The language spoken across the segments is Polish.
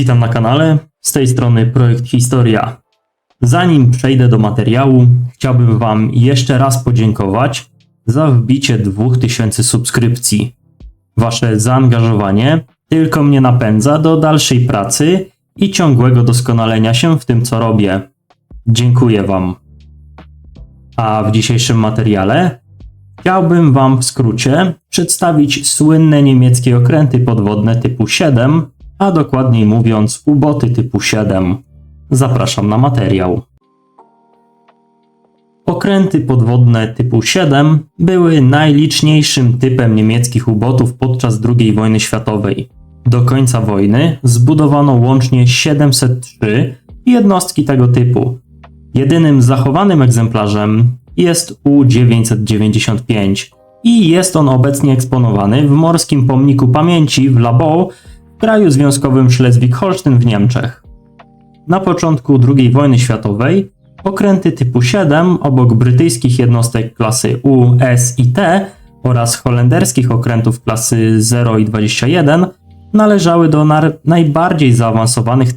Witam na kanale, z tej strony Projekt Historia. Zanim przejdę do materiału, chciałbym Wam jeszcze raz podziękować za wbicie 2000 subskrypcji. Wasze zaangażowanie tylko mnie napędza do dalszej pracy i ciągłego doskonalenia się w tym, co robię. Dziękuję Wam. A w dzisiejszym materiale chciałbym Wam w skrócie przedstawić słynne niemieckie okręty podwodne typu 7, a dokładniej mówiąc uboty typu 7. Zapraszam na materiał. Okręty podwodne typu 7 były najliczniejszym typem niemieckich ubotów podczas II wojny światowej. Do końca wojny zbudowano łącznie 703 jednostki tego typu. Jedynym zachowanym egzemplarzem jest U-995 i jest on obecnie eksponowany w Morskim Pomniku Pamięci w Labo w kraju związkowym Schleswig-Holstein w Niemczech. Na początku II wojny światowej okręty typu 7 obok brytyjskich jednostek klasy U, S i T oraz holenderskich okrętów klasy 0 i 21 należały do najbardziej zaawansowanych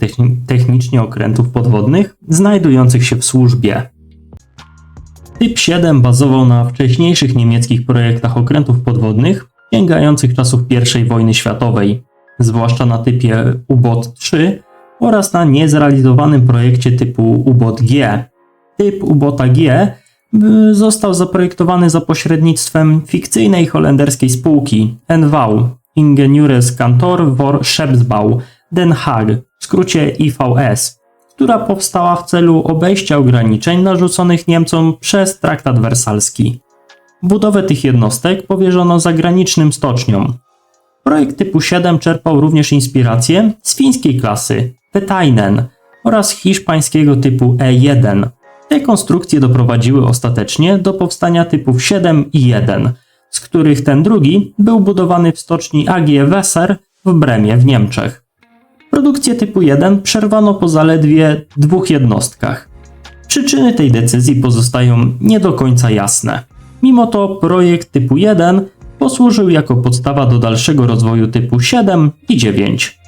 technicznie okrętów podwodnych znajdujących się w służbie. Typ 7 bazował na wcześniejszych niemieckich projektach okrętów podwodnych sięgających czasów I wojny światowej, zwłaszcza na typie UBOT 3 oraz na niezrealizowanym projekcie typu UBOT G. Typ UBOTA G y, został zaprojektowany za pośrednictwem fikcyjnej holenderskiej spółki NV Ingenieurs Kantor voor Scheepsbouw Den Haag, w skrócie IVS, która powstała w celu obejścia ograniczeń narzuconych Niemcom przez traktat wersalski. Budowę tych jednostek powierzono zagranicznym stoczniom. Projekt typu 7 czerpał również inspirację z fińskiej klasy Petainen oraz hiszpańskiego typu E1. Te konstrukcje doprowadziły ostatecznie do powstania typów 7 i 1, z których ten drugi był budowany w stoczni AG Weser w Bremie w Niemczech. Produkcję typu 1 przerwano po zaledwie dwóch jednostkach. Przyczyny tej decyzji pozostają nie do końca jasne. Mimo to projekt typu 1 posłużył jako podstawa do dalszego rozwoju typu 7 i 9.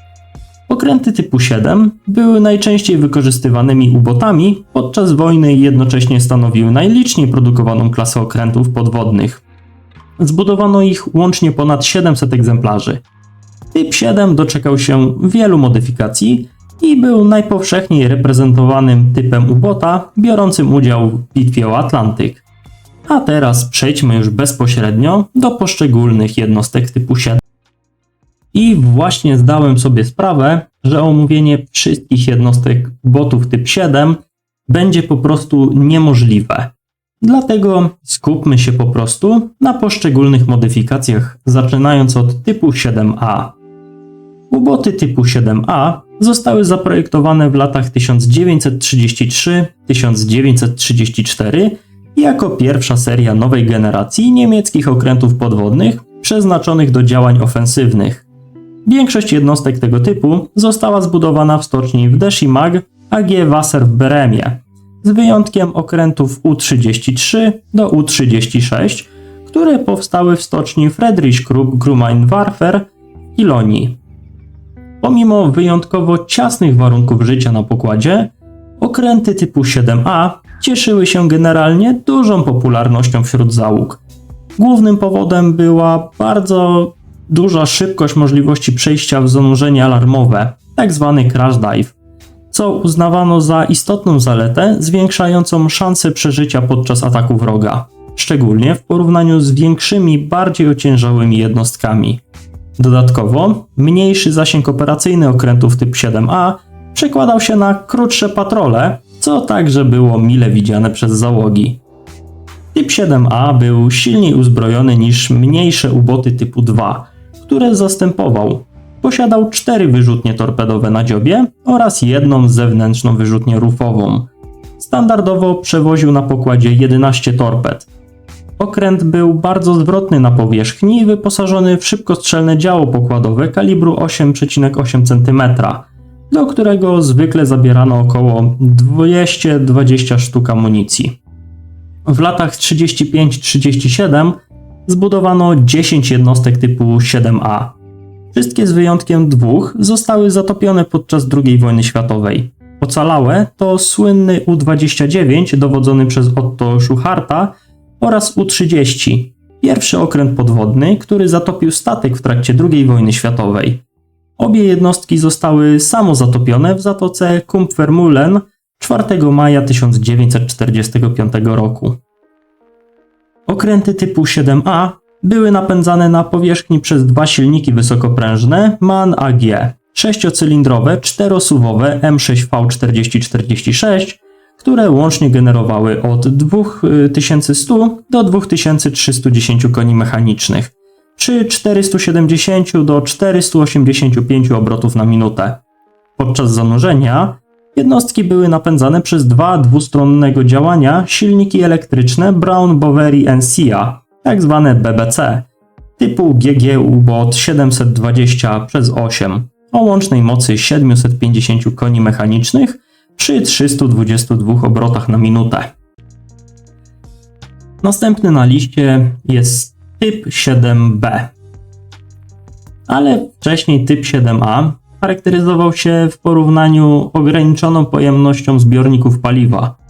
Okręty typu 7 były najczęściej wykorzystywanymi ubotami podczas wojny i jednocześnie stanowiły najliczniej produkowaną klasę okrętów podwodnych. Zbudowano ich łącznie ponad 700 egzemplarzy. Typ 7 doczekał się wielu modyfikacji i był najpowszechniej reprezentowanym typem ubota biorącym udział w bitwie o Atlantyk. A teraz przejdźmy już bezpośrednio do poszczególnych jednostek typu 7. I właśnie zdałem sobie sprawę, że omówienie wszystkich jednostek botów typ 7 będzie po prostu niemożliwe. Dlatego skupmy się po prostu na poszczególnych modyfikacjach, zaczynając od typu 7A. Uboty typu 7A zostały zaprojektowane w latach 1933-1934 jako pierwsza seria nowej generacji niemieckich okrętów podwodnych przeznaczonych do działań ofensywnych. Większość jednostek tego typu została zbudowana w stoczni w Deschimag AG Wasser w Beremie, z wyjątkiem okrętów U-33 do U-36, które powstały w stoczni Friedrichskrug Grumeinwarfer w Ilonii. Pomimo wyjątkowo ciasnych warunków życia na pokładzie, okręty typu 7A cieszyły się generalnie dużą popularnością wśród załóg. Głównym powodem była bardzo duża szybkość możliwości przejścia w zanurzenie alarmowe, tzw. Tak crash dive, co uznawano za istotną zaletę zwiększającą szanse przeżycia podczas ataku wroga, szczególnie w porównaniu z większymi, bardziej ociężałymi jednostkami. Dodatkowo, mniejszy zasięg operacyjny okrętów typ 7A przekładał się na krótsze patrole, co także było mile widziane przez załogi. Typ 7A był silniej uzbrojony niż mniejsze uboty typu 2, które zastępował. Posiadał cztery wyrzutnie torpedowe na dziobie oraz jedną zewnętrzną wyrzutnię rufową. Standardowo przewoził na pokładzie 11 torped, Okręt był bardzo zwrotny na powierzchni i wyposażony w szybkostrzelne działo pokładowe kalibru 8,8 cm, do którego zwykle zabierano około 220 sztuk amunicji. W latach 35-37 zbudowano 10 jednostek typu 7A. Wszystkie z wyjątkiem dwóch zostały zatopione podczas II wojny światowej. Ocalałe to słynny U-29 dowodzony przez Otto Schucharta oraz U-30, pierwszy okręt podwodny, który zatopił statek w trakcie II wojny światowej. Obie jednostki zostały samozatopione w zatoce Kumpfermühlen 4 maja 1945 roku. Okręty typu 7A były napędzane na powierzchni przez dwa silniki wysokoprężne MAN AG, sześciocylindrowe, czterosuwowe M6V4046, które łącznie generowały od 2100 do 2310 koni mechanicznych, przy 470 do 485 obrotów na minutę. Podczas zanurzenia jednostki były napędzane przez dwa dwustronnego działania silniki elektryczne Brown Boveri Sia, tak zwane BBC, typu GG UBOT 720 przez 8 o łącznej mocy 750 koni mechanicznych przy 322 obrotach na minutę. Następny na liście jest typ 7B. Ale wcześniej typ 7A charakteryzował się w porównaniu ograniczoną pojemnością zbiorników paliwa.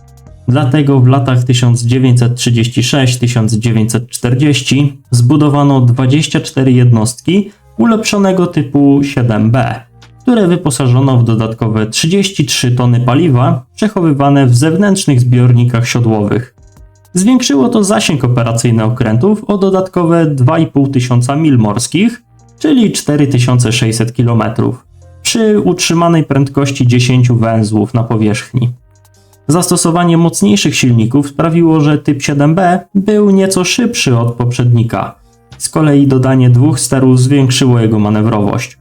Dlatego w latach 1936-1940 zbudowano 24 jednostki ulepszonego typu 7B, które wyposażono w dodatkowe 33 tony paliwa przechowywane w zewnętrznych zbiornikach siodłowych. Zwiększyło to zasięg operacyjny okrętów o dodatkowe 2,5 tysiąca mil morskich, czyli 4600 km, przy utrzymanej prędkości 10 węzłów na powierzchni. Zastosowanie mocniejszych silników sprawiło, że typ 7B był nieco szybszy od poprzednika. Z kolei dodanie dwóch sterów zwiększyło jego manewrowość.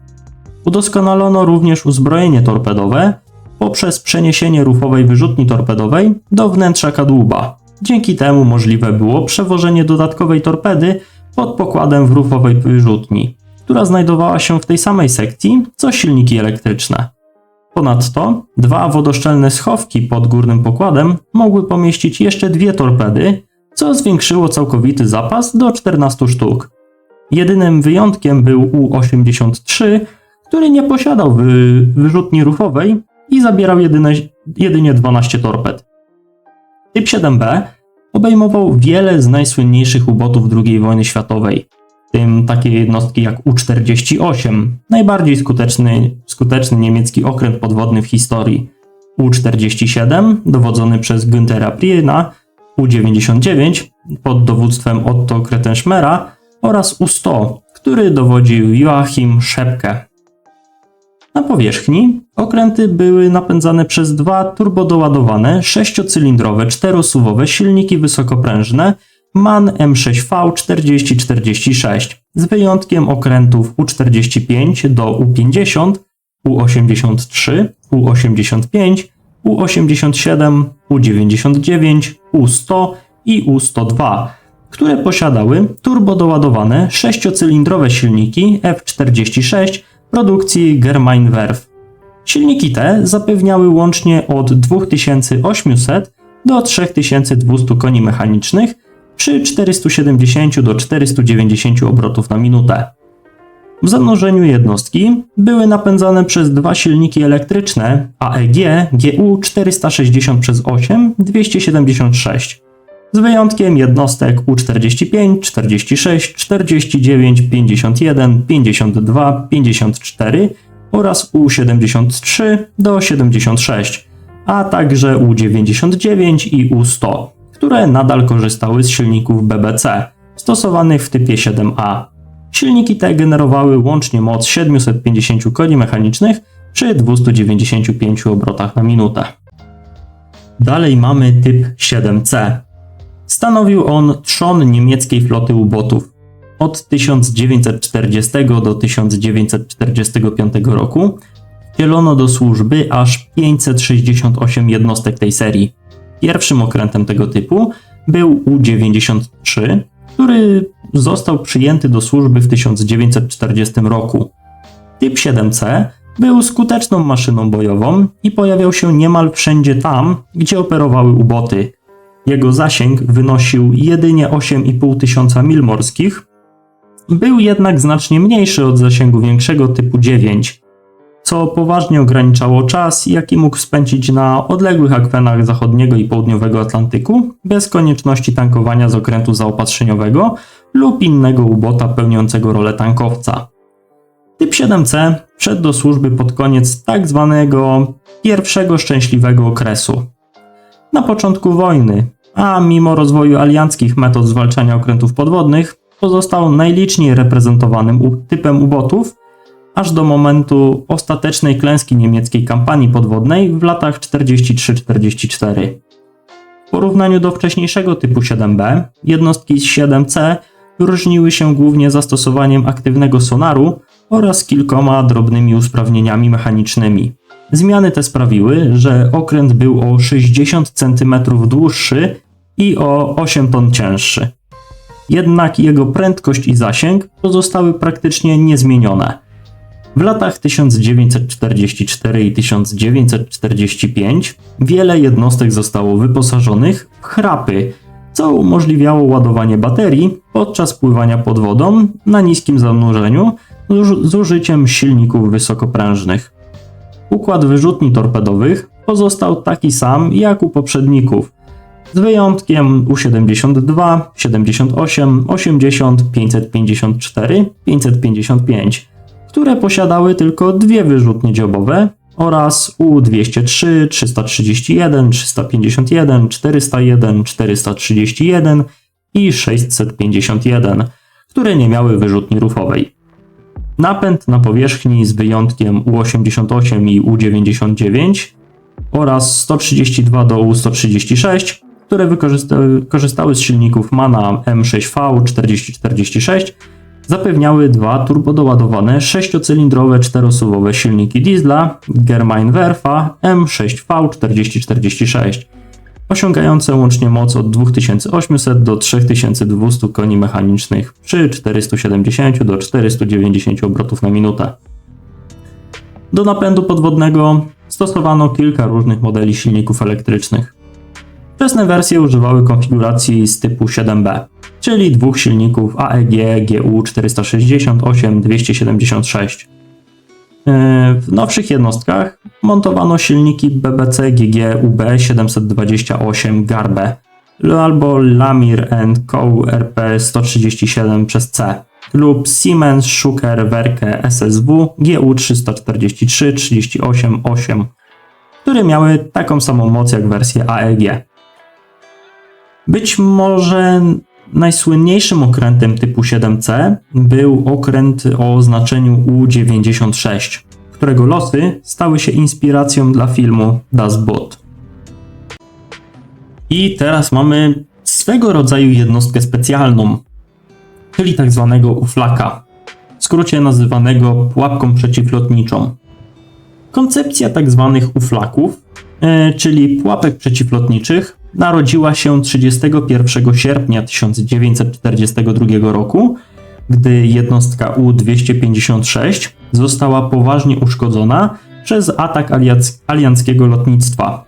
Udoskonalono również uzbrojenie torpedowe poprzez przeniesienie rufowej wyrzutni torpedowej do wnętrza kadłuba. Dzięki temu możliwe było przewożenie dodatkowej torpedy pod pokładem w rufowej wyrzutni, która znajdowała się w tej samej sekcji co silniki elektryczne. Ponadto dwa wodoszczelne schowki pod górnym pokładem mogły pomieścić jeszcze dwie torpedy, co zwiększyło całkowity zapas do 14 sztuk. Jedynym wyjątkiem był U-83, który nie posiadał wy wyrzutni rufowej i zabierał jedyne, jedynie 12 torped. Typ 7B obejmował wiele z najsłynniejszych ubotów II wojny światowej, w tym takie jednostki jak U-48, najbardziej skuteczny, skuteczny niemiecki okręt podwodny w historii, U-47, dowodzony przez Günthera Priena, U-99 pod dowództwem Otto Krettenschmera oraz U-100, który dowodził Joachim Szepke. Na powierzchni okręty były napędzane przez dwa turbodoładowane, sześciocylindrowe, czterosuwowe silniki wysokoprężne MAN M6V 4046 z wyjątkiem okrętów U45 do U50, U83, U85, U87, U99, U100 i U102, które posiadały turbodoładowane sześciocylindrowe silniki F46 produkcji Germain-Werf. Silniki te zapewniały łącznie od 2800 do 3200 koni mechanicznych przy 470 do 490 obrotów na minutę. W zanurzeniu jednostki były napędzane przez dwa silniki elektryczne AEG GU 460 przez 8 276 z wyjątkiem jednostek U45, 46, 49, 51, 52, 54 oraz U73 do 76, a także U99 i U100, które nadal korzystały z silników BBC stosowanych w typie 7A. Silniki te generowały łącznie moc 750 koni mechanicznych przy 295 obrotach na minutę. Dalej mamy typ 7C. Stanowił on trzon niemieckiej floty ubotów. Od 1940 do 1945 roku wcielono do służby aż 568 jednostek tej serii. Pierwszym okrętem tego typu był U-93, który został przyjęty do służby w 1940 roku. Typ 7C był skuteczną maszyną bojową i pojawiał się niemal wszędzie tam, gdzie operowały uboty, jego zasięg wynosił jedynie 8,5 tysiąca mil morskich, był jednak znacznie mniejszy od zasięgu większego typu 9, co poważnie ograniczało czas, jaki mógł spędzić na odległych akwenach zachodniego i południowego Atlantyku, bez konieczności tankowania z okrętu zaopatrzeniowego lub innego ubota pełniącego rolę tankowca. Typ 7C wszedł do służby pod koniec tak zwanego pierwszego szczęśliwego okresu. Na początku wojny, a mimo rozwoju alianckich metod zwalczania okrętów podwodnych, pozostał najliczniej reprezentowanym typem ubotów, aż do momentu ostatecznej klęski niemieckiej kampanii podwodnej w latach 43-44. W porównaniu do wcześniejszego typu 7B, jednostki z 7C różniły się głównie zastosowaniem aktywnego sonaru oraz kilkoma drobnymi usprawnieniami mechanicznymi. Zmiany te sprawiły, że okręt był o 60 cm dłuższy i o 8 ton cięższy. Jednak jego prędkość i zasięg pozostały praktycznie niezmienione. W latach 1944 i 1945 wiele jednostek zostało wyposażonych w chrapy, co umożliwiało ładowanie baterii podczas pływania pod wodą na niskim zanurzeniu z- użyciem silników wysokoprężnych. Układ wyrzutni torpedowych pozostał taki sam jak u poprzedników, z wyjątkiem U-72, 78, 80, 554, 555, które posiadały tylko dwie wyrzutnie dziobowe oraz U-203, 331, 351, 401, 431 i 651, które nie miały wyrzutni rufowej. Napęd na powierzchni z wyjątkiem U88 i U99 oraz 132 do U136, które korzystały z silników MANA M6V 4046, zapewniały dwa turbodoładowane sześciocylindrowe czterosuwowe silniki diesla Germain-Werfa M6V 4046, osiągające łącznie moc od 2800 do 3200 koni mechanicznych przy 470 do 490 obrotów na minutę. Do napędu podwodnego stosowano kilka różnych modeli silników elektrycznych. Wczesne wersje używały konfiguracji z typu 7B, czyli dwóch silników AEG GU 468-276. Yy, W nowszych jednostkach montowano silniki BBC GG UB 728 Garbe albo Lamir Co. RP 137 przez C lub Siemens Schucker Werke SSW GU 343 38 8 które miały taką samą moc jak wersje AEG. Być może najsłynniejszym okrętem typu 7C był okręt o oznaczeniu U-96, którego losy stały się inspiracją dla filmu Das Boot. I teraz mamy swego rodzaju jednostkę specjalną, czyli tak zwanego uflaka, w skrócie nazywanego pułapką przeciwlotniczą. Koncepcja tak zwanych uflaków, e, czyli pułapek przeciwlotniczych, narodziła się 31 sierpnia 1942 roku, gdy jednostka U-256 została poważnie uszkodzona przez atak alianckiego lotnictwa.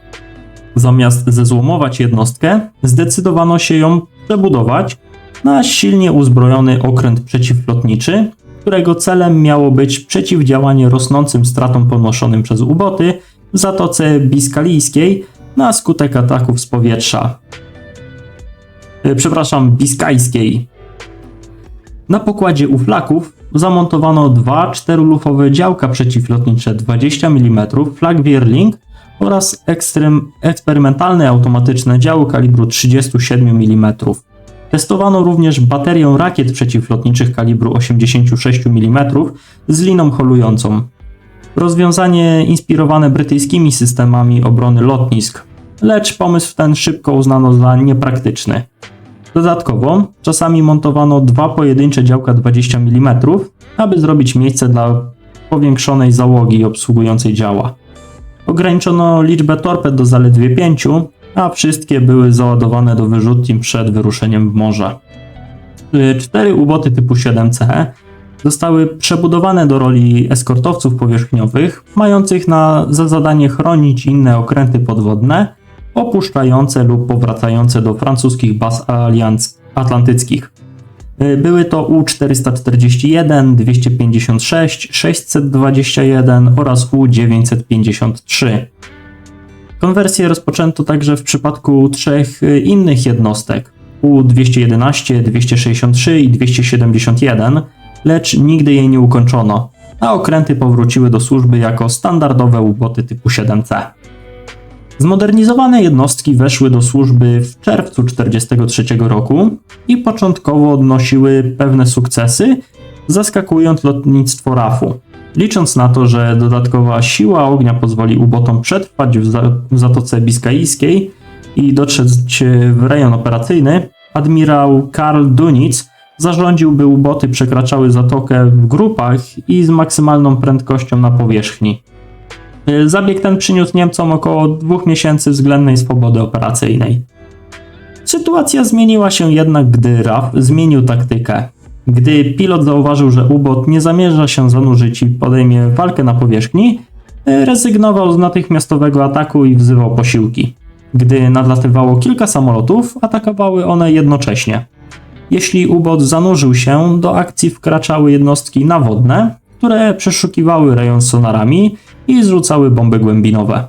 Zamiast zezłomować jednostkę, zdecydowano się ją przebudować na silnie uzbrojony okręt przeciwlotniczy, którego celem miało być przeciwdziałanie rosnącym stratom ponoszonym przez uboty w Zatoce Biskalijskiej na skutek ataków z powietrza. E, Przepraszam, Biskajskiej. Na pokładzie uflaków zamontowano dwa czterolufowe działka przeciwlotnicze 20 mm Flak Wierling oraz ekstrem, eksperymentalne automatyczne działo kalibru 37 mm. Testowano również baterię rakiet przeciwlotniczych kalibru 86 mm z liną holującą. Rozwiązanie inspirowane brytyjskimi systemami obrony lotnisk, lecz pomysł ten szybko uznano za niepraktyczny. Dodatkowo czasami montowano dwa pojedyncze działka 20 mm, aby zrobić miejsce dla powiększonej załogi obsługującej działa. Ograniczono liczbę torped do zaledwie pięciu, a wszystkie były załadowane do wyrzutni przed wyruszeniem w morze. Y, Cztery uboty typu 7C zostały przebudowane do roli eskortowców powierzchniowych, mających na, za zadanie chronić inne okręty podwodne opuszczające lub powracające do francuskich baz alianc atlantyckich. Y, Były to U441, 256, 621 oraz U953. Konwersję rozpoczęto także w przypadku trzech y, innych jednostek U211, 263 i 271, lecz nigdy jej nie ukończono, a okręty powróciły do służby jako standardowe U-boty typu 7C. Zmodernizowane jednostki weszły do służby w czerwcu 1943 roku i początkowo odnosiły pewne sukcesy, zaskakując lotnictwo RAF-u. Licząc na to, że dodatkowa siła ognia pozwoli ubotom przetrwać w, za- Zatoce Biskajskiej i dotrzeć w rejon operacyjny, admirał Karl Dunic zarządził, by uboty przekraczały zatokę w grupach i z maksymalną prędkością na powierzchni. Y, Zabieg ten przyniósł Niemcom około dwóch miesięcy względnej swobody operacyjnej. Sytuacja zmieniła się jednak, gdy RAF zmienił taktykę. Gdy pilot zauważył, że ubot nie zamierza się zanurzyć i podejmie walkę na powierzchni, y, rezygnował z natychmiastowego ataku i wzywał posiłki. Gdy nadlatywało kilka samolotów, atakowały one jednocześnie. Jeśli ubot zanurzył się, do akcji wkraczały jednostki nawodne, które przeszukiwały rejon sonarami i zrzucały bomby głębinowe.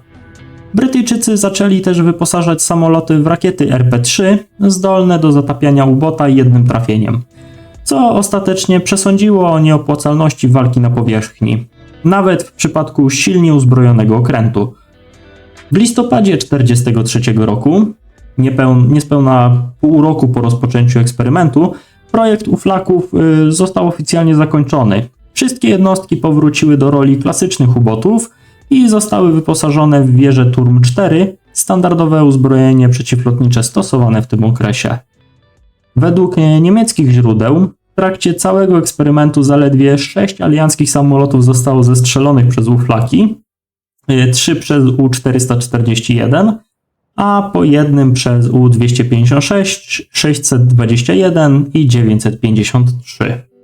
Brytyjczycy zaczęli też wyposażać samoloty w rakiety RP-3 zdolne do zatapiania ubota jednym trafieniem, co ostatecznie przesądziło o nieopłacalności walki na powierzchni, nawet w przypadku silnie uzbrojonego okrętu. W listopadzie 1943 roku, niepeł- niespełna pół roku po rozpoczęciu eksperymentu, projekt uflaków y, został oficjalnie zakończony. Wszystkie jednostki powróciły do roli klasycznych ubotów i zostały wyposażone w wieże Turm 4, standardowe uzbrojenie przeciwlotnicze stosowane w tym okresie. Według e, niemieckich źródeł, w trakcie całego eksperymentu zaledwie 6 alianckich samolotów zostało zestrzelonych przez uflaki, 3 przez U-441, a po jednym przez U-256, 621 i 953.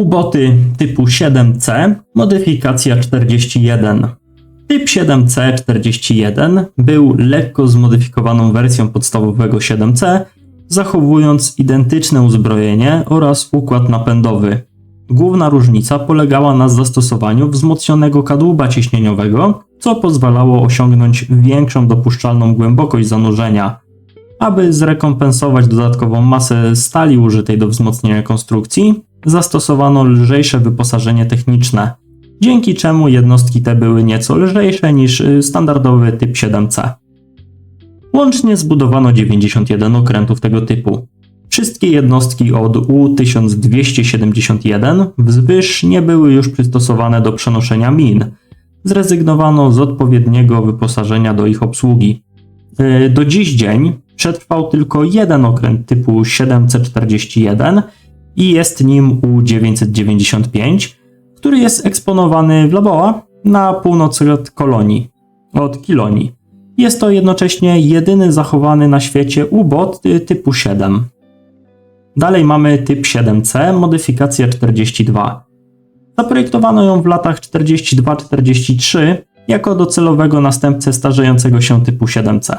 Uboty typu 7C, modyfikacja 41. Typ 7C41 był lekko zmodyfikowaną wersją podstawowego 7C, zachowując identyczne uzbrojenie oraz układ napędowy. Główna różnica polegała na zastosowaniu wzmocnionego kadłuba ciśnieniowego, co pozwalało osiągnąć większą dopuszczalną głębokość zanurzenia. Aby zrekompensować dodatkową masę stali użytej do wzmocnienia konstrukcji, zastosowano lżejsze wyposażenie techniczne, dzięki czemu jednostki te były nieco lżejsze niż y, standardowy typ 7C. Łącznie zbudowano 91 okrętów tego typu. Wszystkie jednostki od U-1271 wzwyż nie były już przystosowane do przenoszenia min. Zrezygnowano z odpowiedniego wyposażenia do ich obsługi. Y, Do dziś dzień przetrwał tylko jeden okręt typu 7C41 i jest nim U-995, który jest eksponowany w Laboa na północ od kolonii, od Kilonii. Jest to jednocześnie jedyny zachowany na świecie U-bot typu 7. Dalej mamy typ 7C, modyfikacja 42. Zaprojektowano ją w latach 42-43 jako docelowego następcę starzejącego się typu 7C.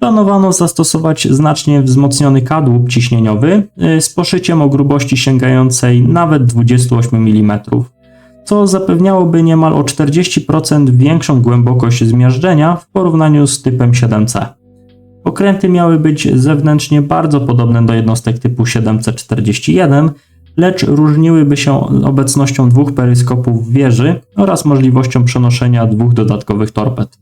Planowano zastosować znacznie wzmocniony kadłub ciśnieniowy y, z poszyciem o grubości sięgającej nawet 28 mm, co zapewniałoby niemal o 40% większą głębokość zmiażdżenia w porównaniu z typem 7C. Okręty miały być zewnętrznie bardzo podobne do jednostek typu 7C41, lecz różniłyby się obecnością dwóch peryskopów wieży oraz możliwością przenoszenia dwóch dodatkowych torped.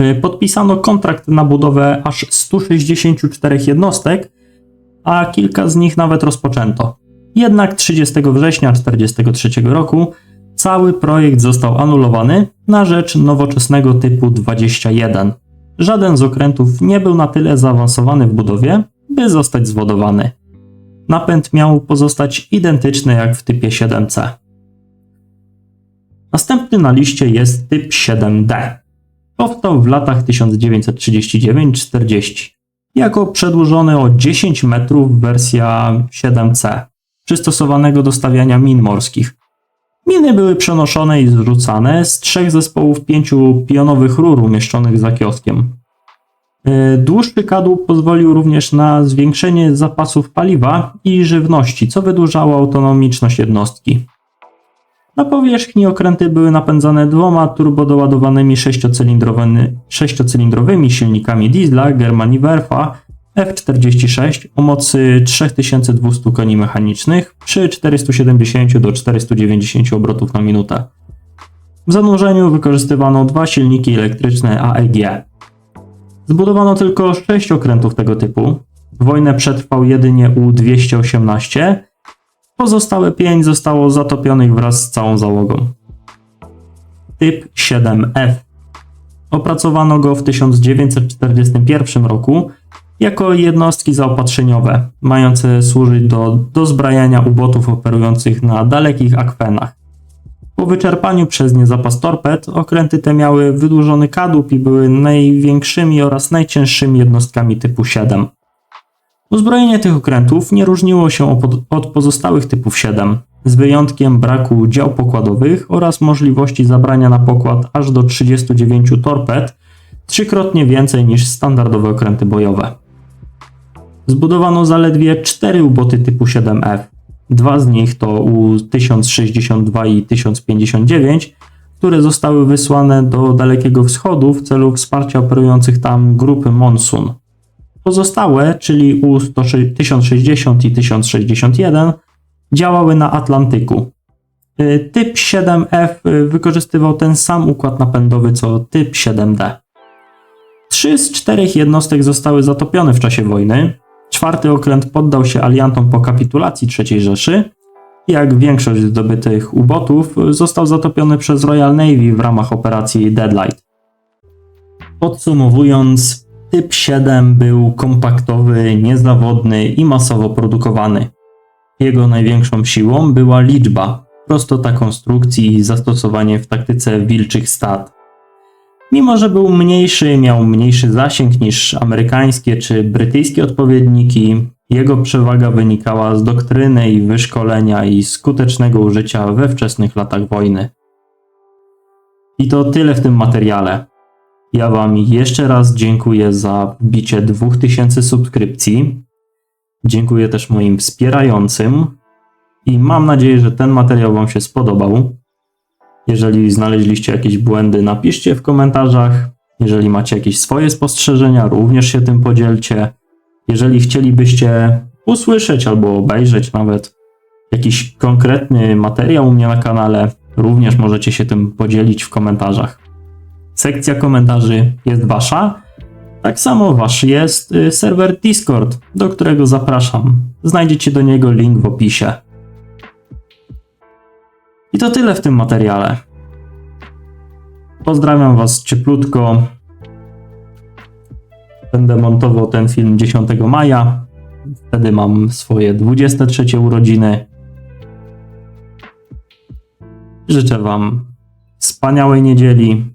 Y, Podpisano kontrakt na budowę aż 164 jednostek, a kilka z nich nawet rozpoczęto. Jednak 30 września 1943 roku cały projekt został anulowany na rzecz nowoczesnego typu 21. Żaden z okrętów nie był na tyle zaawansowany w budowie, by zostać zwodowany. Napęd miał pozostać identyczny jak w typie 7C. Następny na liście jest typ 7D. Powstał w latach 1939-40 jako przedłużony o 10 metrów wersja 7C, przystosowanego do stawiania min morskich. Miny były przenoszone i zrzucane z trzech zespołów pięciu pionowych rur umieszczonych za kioskiem. E, Dłuższy kadłub pozwolił również na zwiększenie zapasów paliwa i żywności, co wydłużało autonomiczność jednostki. Na powierzchni okręty były napędzane dwoma turbodoładowanymi sześciocylindrowymi, sześciocylindrowymi silnikami diesla Germaniwerfa F46 o mocy 3200 koni mechanicznych przy 470 do 490 obrotów na minutę. W zanurzeniu wykorzystywano dwa silniki elektryczne AEG. Zbudowano tylko 6 okrętów tego typu. Wojnę przetrwał jedynie U-218, Pozostałe pięć zostało zatopionych wraz z całą załogą. Typ 7F. Opracowano go w 1941 roku jako jednostki zaopatrzeniowe, mające służyć do dozbrajania ubotów operujących na dalekich akwenach. Po wyczerpaniu przez nie zapas torped, okręty te miały wydłużony kadłub i były największymi oraz najcięższymi jednostkami typu 7. Uzbrojenie tych okrętów nie różniło się od- pozostałych typów 7, z wyjątkiem braku dział pokładowych oraz możliwości zabrania na pokład aż do 39 torped, trzykrotnie więcej niż standardowe okręty bojowe. Zbudowano zaledwie cztery uboty typu 7F. Dwa z nich to U-1062 i 1059, które zostały wysłane do Dalekiego Wschodu w celu wsparcia operujących tam grupy Monsun. Pozostałe, czyli U-1060 i 1061, działały na Atlantyku. Y, Typ 7F y, wykorzystywał ten sam układ napędowy co typ 7D. Trzy z czterech jednostek zostały zatopione w czasie wojny. Czwarty okręt poddał się aliantom po kapitulacji III Rzeszy. Jak większość zdobytych ubotów, został zatopiony przez Royal Navy w ramach operacji Deadlight. Podsumowując, typ 7 był kompaktowy, niezawodny i masowo produkowany. Jego największą siłą była liczba, prostota konstrukcji i zastosowanie w taktyce wilczych stad. Mimo, że był mniejszy, miał mniejszy zasięg niż amerykańskie czy brytyjskie odpowiedniki, jego przewaga wynikała z doktryny i wyszkolenia i skutecznego użycia we wczesnych latach wojny. I to tyle w tym materiale. Ja Wam jeszcze raz dziękuję za wbicie 2000 subskrypcji. Dziękuję też moim wspierającym i mam nadzieję, że ten materiał Wam się spodobał. Jeżeli znaleźliście jakieś błędy, napiszcie w komentarzach. Jeżeli macie jakieś swoje spostrzeżenia, również się tym podzielcie. Jeżeli chcielibyście usłyszeć albo obejrzeć nawet jakiś konkretny materiał u mnie na kanale, również możecie się tym podzielić w komentarzach. Sekcja komentarzy jest wasza. Tak samo wasz jest y, serwer Discord, do którego zapraszam. Znajdziecie do niego link w opisie. I to tyle w tym materiale. Pozdrawiam Was cieplutko. Będę montował ten film 10 maja. Wtedy mam swoje 23 urodziny. Życzę Wam wspaniałej niedzieli.